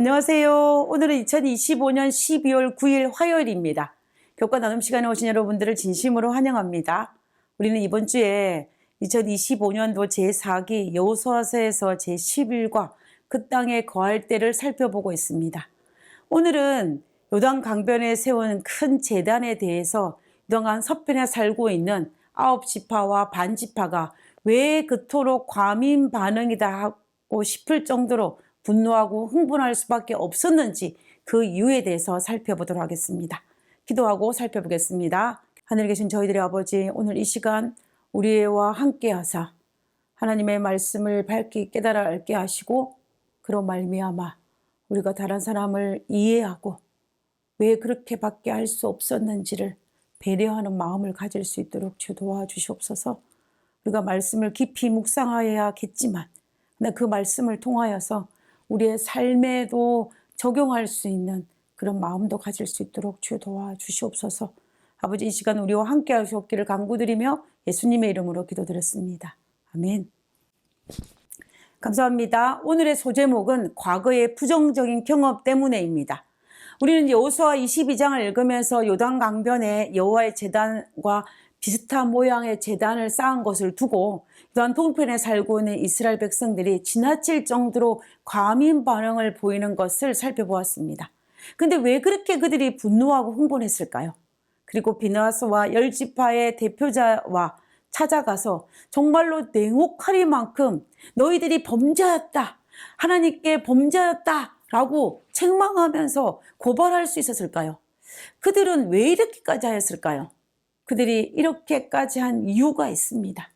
안녕하세요. 오늘은 2025년 12월 9일 화요일입니다. 교과 나눔 시간에 오신 여러분들을 진심으로 환영합니다. 우리는 이번 주에 2025년도 제4기 여호수아서에서 제11과 그 땅에 거할 때를 살펴보고 있습니다. 오늘은 요단 강변에 세운 큰 재단에 대해서 그동안 서편에 살고 있는 아홉 지파와 반 지파가 왜 그토록 과민 반응이다 하고 싶을 정도로 분노하고 흥분할 수밖에 없었는지 그 이유에 대해서 살펴보도록 하겠습니다. 기도하고 살펴보겠습니다. 하늘에 계신 저희들의 아버지 오늘 이 시간 우리와 함께 하사 하나님의 말씀을 밝게 깨달아 알게 하시고 그로 말미암아 우리가 다른 사람을 이해하고 왜 그렇게밖에 할 수 없었는지를 배려하는 마음을 가질 수 있도록 주 도와주시옵소서. 우리가 말씀을 깊이 묵상하여야겠지만 그 말씀을 통하여서 우리의 삶에도 적용할 수 있는 그런 마음도 가질 수 있도록 주 도와주시옵소서. 아버지 이 시간 우리와 함께 하시옵기를 간구드리며 예수님의 이름으로 기도드렸습니다. 아멘. 감사합니다. 오늘의 소제목은 과거의 부정적인 경험 때문에입니다. 우리는 여호수아 22장을 읽으면서 요단 강변에 여호와의 제단과 비슷한 모양의 제단을 쌓은 것을 두고 또한 동편에 살고 있는 이스라엘 백성들이 지나칠 정도로 과민 반응을 보이는 것을 살펴보았습니다. 근데 왜 그렇게 그들이 분노하고 흥분했을까요? 그리고 비나스와 열지파의 대표자와 찾아가서 정말로 냉혹하리만큼 너희들이 범죄였다. 하나님께 범죄였다. 라고 책망하면서 고발할 수 있었을까요? 그들은 왜 이렇게까지 하였을까요? 그들이 이렇게까지 한 이유가 있습니다.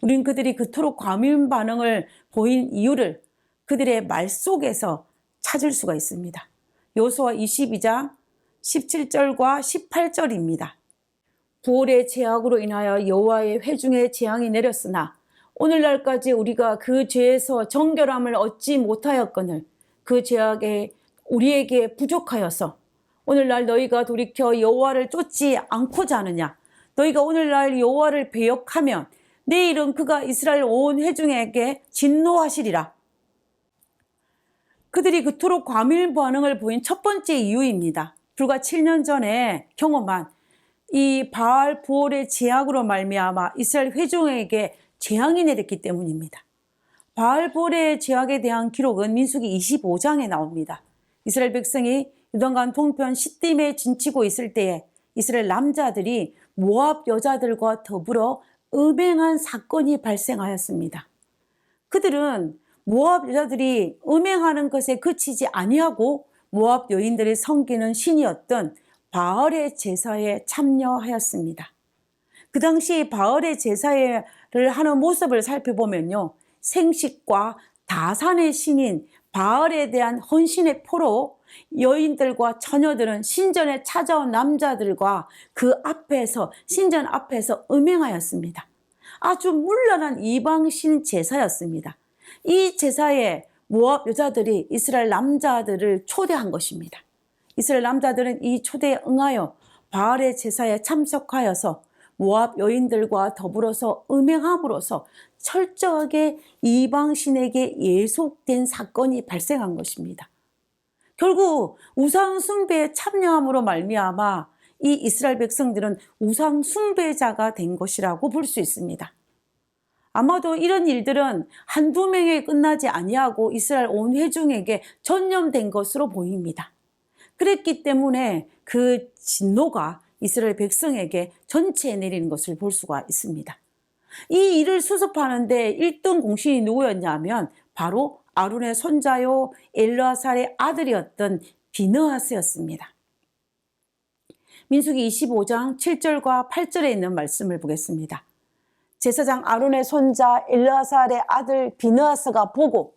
우린 그들이 그토록 과민 반응을 보인 이유를 그들의 말 속에서 찾을 수가 있습니다. 요수와 22장 17절과 18절입니다. 부월의 제약으로 인하여 여호와의 회중의 재앙이 내렸으나 오늘날까지 우리가 그 죄에서 정결함을 얻지 못하였거늘 그 죄악에 우리에게 부족하여서 오늘날 너희가 돌이켜 여호와를 쫓지 않고자 하느냐 너희가 오늘날 여호와를 배역하면 내일은 그가 이스라엘 온 회중에게 진노하시리라. 그들이 그토록 과밀 반응을 보인 첫 번째 이유입니다. 불과 7년 전에 경험한 이 바알 부올의 제약으로 말미암아 이스라엘 회중에게 재앙이 내렸기 때문입니다. 바알 부올의 제약에 대한 기록은 민수기 25장에 나옵니다. 이스라엘 백성이 유단간 동편 시딤에 진치고 있을 때에 이스라엘 남자들이 모압 여자들과 더불어 음행한 사건이 발생하였습니다. 그들은 모압 여자들이 음행하는 것에 그치지 아니하고 모압 여인들이 섬기는 신이었던 바알의 제사에 참여하였습니다. 그 당시 바알의 제사를 하는 모습을 살펴보면요. 생식과 다산의 신인 바알에 대한 헌신의 표로 여인들과 처녀들은 신전에 찾아온 남자들과 그 앞에서 신전 앞에서 음행하였습니다. 아주 물란한 이방신 제사였습니다. 이 제사에 모압 여자들이 이스라엘 남자들을 초대한 것입니다. 이스라엘 남자들은 이 초대에 응하여 바알의 제사에 참석하여서 모압 여인들과 더불어서 음행함으로써 철저하게 이방신에게 예속된 사건이 발생한 것입니다. 결국 우상 숭배에 참여함으로 말미암아 이 이스라엘 백성들은 우상 숭배자가 된 것이라고 볼 수 있습니다. 아마도 이런 일들은 한두 명에 끝나지 아니하고 이스라엘 온 회중에게 전염된 것으로 보입니다. 그랬기 때문에 그 진노가 이스라엘 백성에게 전체에 내리는 것을 볼 수가 있습니다. 이 일을 수습하는데 1등 공신이 누구였냐면 바로 아론의 손자요 엘르아살의 아들이었던 비느하스였습니다. 민수기 25장 7절과 8절에 있는 말씀을 보겠습니다. 제사장 아론의 손자 엘르아살의 아들 비느하스가 보고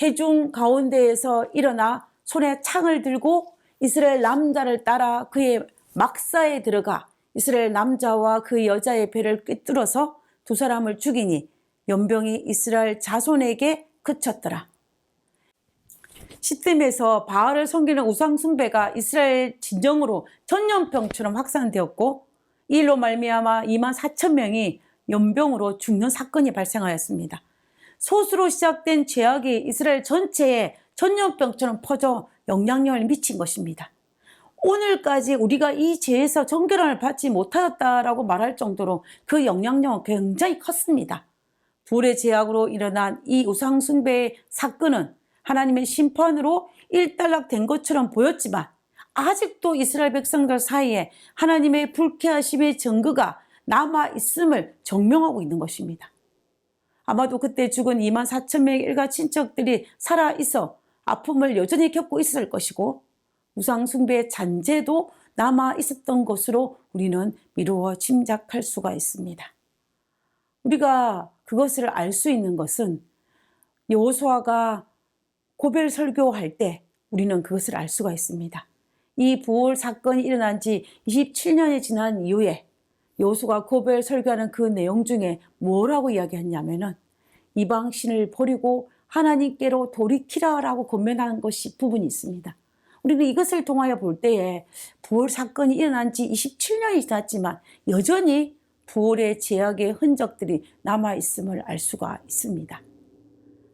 해중 가운데에서 일어나 손에 창을 들고 이스라엘 남자를 따라 그의 막사에 들어가 이스라엘 남자와 그 여자의 배를 꿰뚫어서 두 사람을 죽이니 연병이 이스라엘 자손에게 그쳤더라. 시뜸에서 바알을 섬기는 우상 숭배가 이스라엘 진정으로 전염병처럼 확산되었고 이 일로 말미암아 2만 4천 명이 연병으로 죽는 사건이 발생하였습니다. 소수로 시작된 죄악이 이스라엘 전체에 전염병처럼 퍼져 영향력을 미친 것입니다. 오늘까지 우리가 이 죄에서 정결함을 받지 못하였다라고 말할 정도로 그 영향력은 굉장히 컸습니다. 불의 제약으로 일어난 이 우상숭배의 사건은 하나님의 심판으로 일단락된 것처럼 보였지만 아직도 이스라엘 백성들 사이에 하나님의 불쾌하심의 증거가 남아 있음을 증명하고 있는 것입니다. 아마도 그때 죽은 2만 4천 명의 일가 친척들이 살아 있어 아픔을 여전히 겪고 있을 것이고 우상숭배의 잔재도 남아 있었던 것으로 우리는 미루어 짐작할 수가 있습니다. 우리가 그것을 알 수 있는 것은 여호수아가 고별 설교할 때 우리는 그것을 알 수가 있습니다. 이 부월 사건이 일어난 지 27년이 지난 이후에 여호수가 고별 설교하는 그 내용 중에 뭐라고 이야기했냐면은 이방 신을 버리고 하나님께로 돌이키라라고 권면하는 것이 부분이 있습니다. 우리는 이것을 통하여 볼 때에 부월 사건이 일어난 지 27년이 지났지만 여전히 부월의 제약의 흔적들이 남아 있음을 알 수가 있습니다.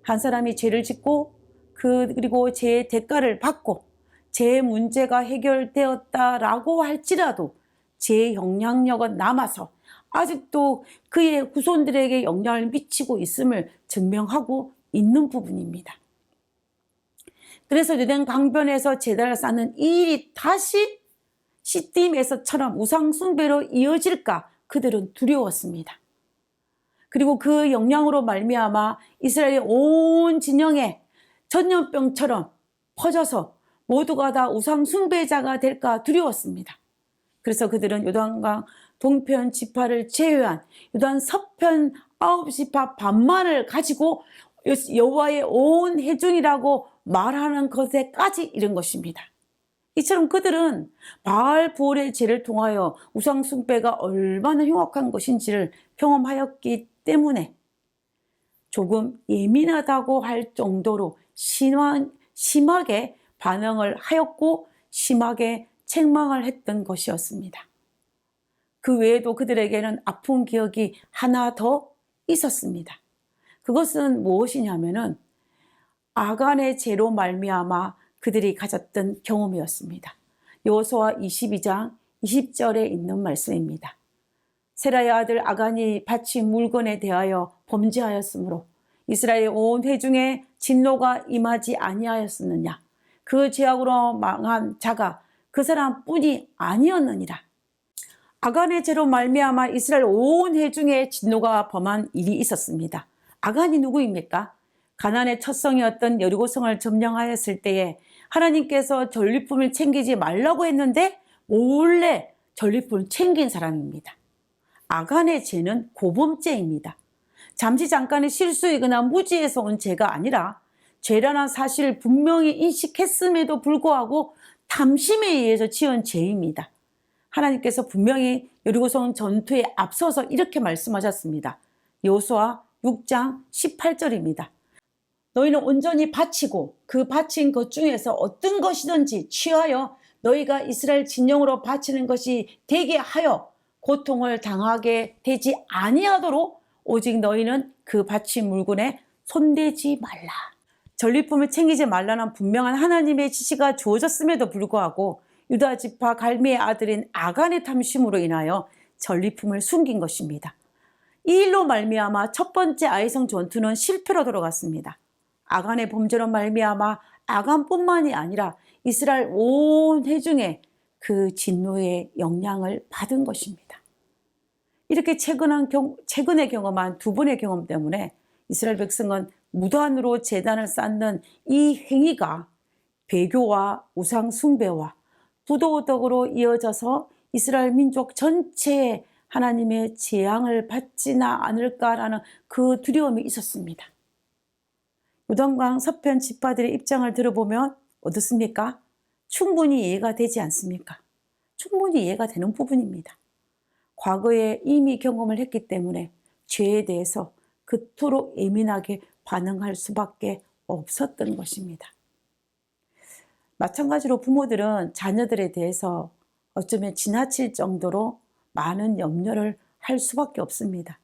한 사람이 죄를 짓고 그 그리고 죄의 대가를 받고 죄의 문제가 해결되었다라고 할지라도 죄의 영향력은 남아서 아직도 그의 후손들에게 영향을 미치고 있음을 증명하고 있는 부분입니다. 그래서 유대인 강변에서 제단을 쌓는 이 일이 다시 시딤에서처럼 우상숭배로 이어질까 그들은 두려웠습니다. 그리고 그 영향으로 말미암아 이스라엘의 온 진영에 전염병처럼 퍼져서 모두가 다 우상 숭배자가 될까 두려웠습니다. 그래서 그들은 요단강 동편 지파를 제외한 요단 서편 아홉 지파 반만을 가지고 여호와의 온 해중이라고 말하는 것에까지 이른 것입니다. 이처럼 그들은 바알 부올의 죄를 통하여 우상 숭배가 얼마나 흉악한 것인지를 경험하였기 때문에 조금 예민하다고 할 정도로 심하게 반응을 하였고 심하게 책망을 했던 것이었습니다. 그 외에도 그들에게는 아픈 기억이 하나 더 있었습니다. 그것은 무엇이냐면은 아간의 죄로 말미암아 그들이 가졌던 경험이었습니다. 여호수아 22장 20절에 있는 말씀입니다. 세라의 아들 아간이 바친 물건에 대하여 범죄하였으므로 이스라엘 온 회중에 진노가 임하지 아니하였었느냐 그 죄악으로 망한 자가 그 사람뿐이 아니었느니라 아간의 죄로 말미암아 이스라엘 온 회중에 진노가 범한 일이 있었습니다. 아간이 누구입니까? 가난의 첫성이었던 여리고성을 점령하였을 때에 하나님께서 전리품을 챙기지 말라고 했는데 몰래 전리품을 챙긴 사람입니다. 아간의 죄는 고범죄입니다. 잠시 잠깐의 실수이거나 무지에서 온 죄가 아니라 죄라는 사실을 분명히 인식했음에도 불구하고 탐심에 의해서 지은 죄입니다. 하나님께서 분명히 여리고성 전투에 앞서서 이렇게 말씀하셨습니다. 여호수아 6장 18절입니다. 너희는 온전히 바치고 그 바친 것 중에서 어떤 것이든지 취하여 너희가 이스라엘 진영으로 바치는 것이 되게 하여 고통을 당하게 되지 아니하도록 오직 너희는 그 바친 물건에 손대지 말라. 전리품을 챙기지 말라는 분명한 하나님의 지시가 주어졌음에도 불구하고 유다 지파 갈미의 아들인 아간의 탐심으로 인하여 전리품을 숨긴 것입니다. 이 일로 말미암아 첫 번째 아이성 전투는 실패로 돌아갔습니다. 아간의 범죄로 말미암아 아간뿐만이 아니라 이스라엘 온 회중에 그 진노의 영향을 받은 것입니다. 이렇게 최근한 경, 최근에 경험한 두 번의 경험 때문에 이스라엘 백성은 무단으로 재단을 쌓는 이 행위가 배교와 우상 숭배와 부도덕으로 이어져서 이스라엘 민족 전체에 하나님의 재앙을 받지나 않을까라는 그 두려움이 있었습니다. 요단강 서편 지파들의 입장을 들어보면 어떻습니까? 충분히 이해가 되지 않습니까? 충분히 이해가 되는 부분입니다. 과거에 이미 경험을 했기 때문에 죄에 대해서 그토록 예민하게 반응할 수밖에 없었던 것입니다. 마찬가지로 부모들은 자녀들에 대해서 어쩌면 지나칠 정도로 많은 염려를 할 수밖에 없습니다.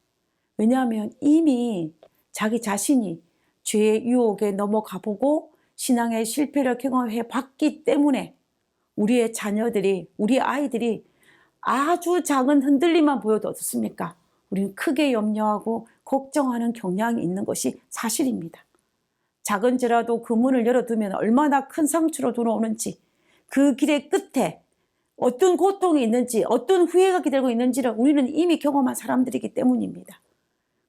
왜냐하면 이미 자기 자신이 죄의 유혹에 넘어가 보고 신앙의 실패를 경험해 봤기 때문에 우리의 자녀들이, 우리 아이들이 아주 작은 흔들림만 보여도 어떻습니까? 우리는 크게 염려하고 걱정하는 경향이 있는 것이 사실입니다. 작은 죄라도 그 문을 열어두면 얼마나 큰 상처로 돌아오는지 그 길의 끝에 어떤 고통이 있는지 어떤 후회가 기다리고 있는지를 우리는 이미 경험한 사람들이기 때문입니다.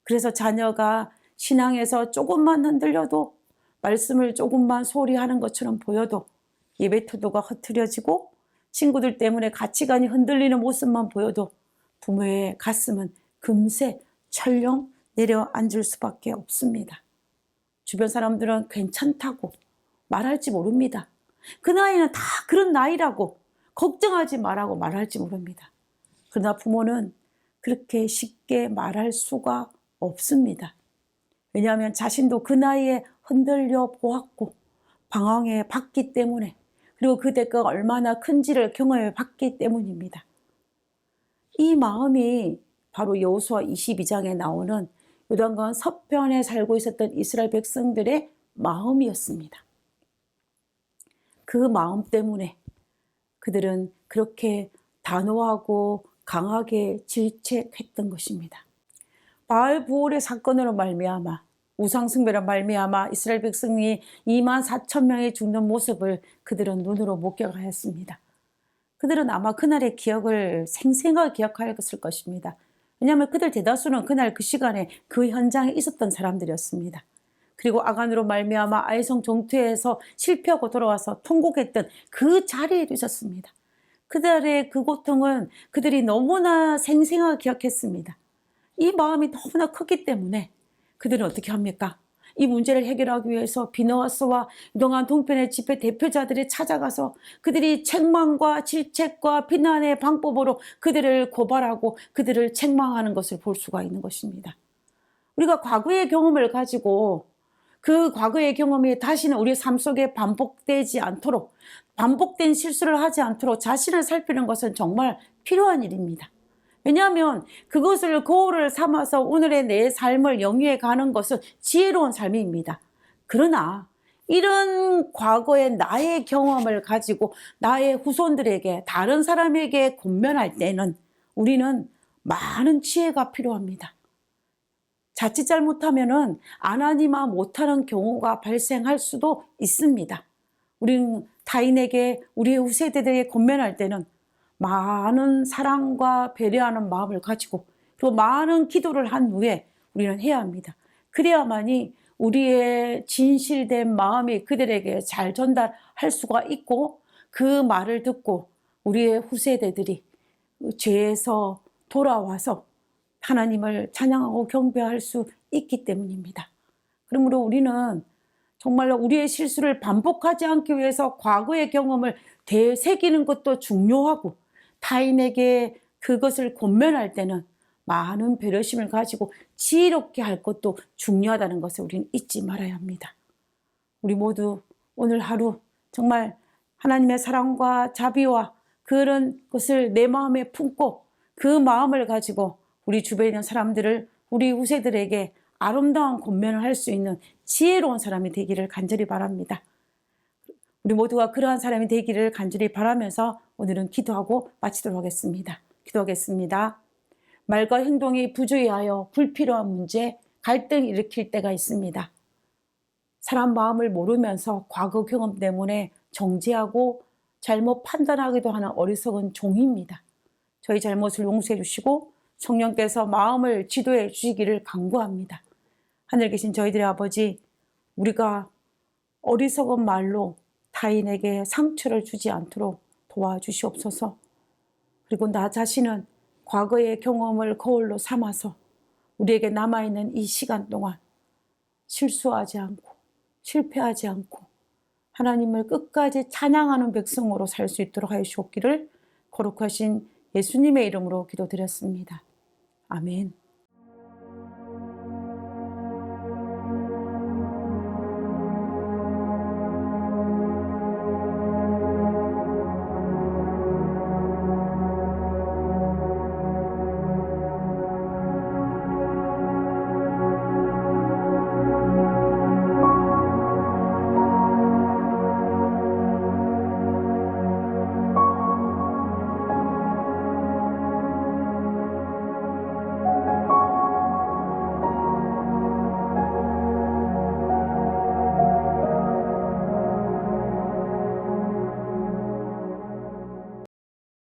그래서 자녀가 신앙에서 조금만 흔들려도 말씀을 조금만 소홀히 하는 것처럼 보여도 예배 태도가 흐트려지고 친구들 때문에 가치관이 흔들리는 모습만 보여도 부모의 가슴은 금세 철렁 내려앉을 수밖에 없습니다. 주변 사람들은 괜찮다고 말할지 모릅니다. 그 나이는 다 그런 나이라고 걱정하지 말라고 말할지 모릅니다. 그러나 부모는 그렇게 쉽게 말할 수가 없습니다. 왜냐하면 자신도 그 나이에 흔들려 보았고 방황해 봤기 때문에 그리고 그 대가가 얼마나 큰지를 경험해 봤기 때문입니다. 이 마음이 바로 여호수아 22장에 나오는 요단강 서편에 살고 있었던 이스라엘 백성들의 마음이었습니다. 그 마음 때문에 그들은 그렇게 단호하고 강하게 질책했던 것입니다. 바알 부올의 사건으로 말미암아 우상 숭배로 말미암아 이스라엘 백성이 2만 4천 명이 죽는 모습을 그들은 눈으로 목격하였습니다. 그들은 아마 그날의 기억을 생생하게 기억하였을 것입니다. 왜냐하면 그들 대다수는 그날 그 시간에 그 현장에 있었던 사람들이었습니다. 그리고 아간으로 말미암아 아이성 정투에서 실패하고 돌아와서 통곡했던 그 자리에도 있었습니다. 그들의 그 고통은 그들이 너무나 생생하게 기억했습니다. 이 마음이 너무나 크기 때문에 그들은 어떻게 합니까? 이 문제를 해결하기 위해서 비너와스와 그동안 동편의 집회 대표자들이 찾아가서 그들이 책망과 질책과 비난의 방법으로 그들을 고발하고 그들을 책망하는 것을 볼 수가 있는 것입니다. 우리가 과거의 경험을 가지고 그 과거의 경험이 다시는 우리 삶 속에 반복되지 않도록 반복된 실수를 하지 않도록 자신을 살피는 것은 정말 필요한 일입니다. 왜냐하면 그것을 거울을 삼아서 오늘의 내 삶을 영위해 가는 것은 지혜로운 삶입니다. 그러나 이런 과거의 나의 경험을 가지고 나의 후손들에게 다른 사람에게 권면할 때는 우리는 많은 지혜가 필요합니다. 자칫 잘못하면은 안 하니만 못하는 경우가 발생할 수도 있습니다. 우리는 타인에게 우리의 후세대들에게 권면할 때는 많은 사랑과 배려하는 마음을 가지고 그리고 많은 기도를 한 후에 우리는 해야 합니다. 그래야만이 우리의 진실된 마음이 그들에게 잘 전달할 수가 있고 그 말을 듣고 우리의 후세대들이 죄에서 돌아와서 하나님을 찬양하고 경배할 수 있기 때문입니다. 그러므로 우리는 정말로 우리의 실수를 반복하지 않기 위해서 과거의 경험을 되새기는 것도 중요하고 타인에게 그것을 권면할 때는 많은 배려심을 가지고 지혜롭게 할 것도 중요하다는 것을 우리는 잊지 말아야 합니다. 우리 모두 오늘 하루 정말 하나님의 사랑과 자비와 그런 것을 내 마음에 품고 그 마음을 가지고 우리 주변에 있는 사람들을 우리 후세들에게 아름다운 권면을 할 수 있는 지혜로운 사람이 되기를 간절히 바랍니다. 우리 모두가 그러한 사람이 되기를 간절히 바라면서 오늘은 기도하고 마치도록 하겠습니다. 기도하겠습니다. 말과 행동이 부주의하여 불필요한 문제, 갈등 일으킬 때가 있습니다. 사람 마음을 모르면서 과거 경험 때문에 정죄하고 잘못 판단하기도 하는 어리석은 종입니다. 저희 잘못을 용서해 주시고 성령께서 마음을 지도해 주시기를 간구합니다. 하늘 계신 저희들의 아버지, 우리가 어리석은 말로 타인에게 상처를 주지 않도록 도와주시옵소서. 그리고 나 자신은 과거의 경험을 거울로 삼아서 우리에게 남아있는 이 시간 동안 실수하지 않고 실패하지 않고 하나님을 끝까지 찬양하는 백성으로 살 수 있도록 하여 주옵기를 거룩하신 예수님의 이름으로 기도드렸습니다. 아멘.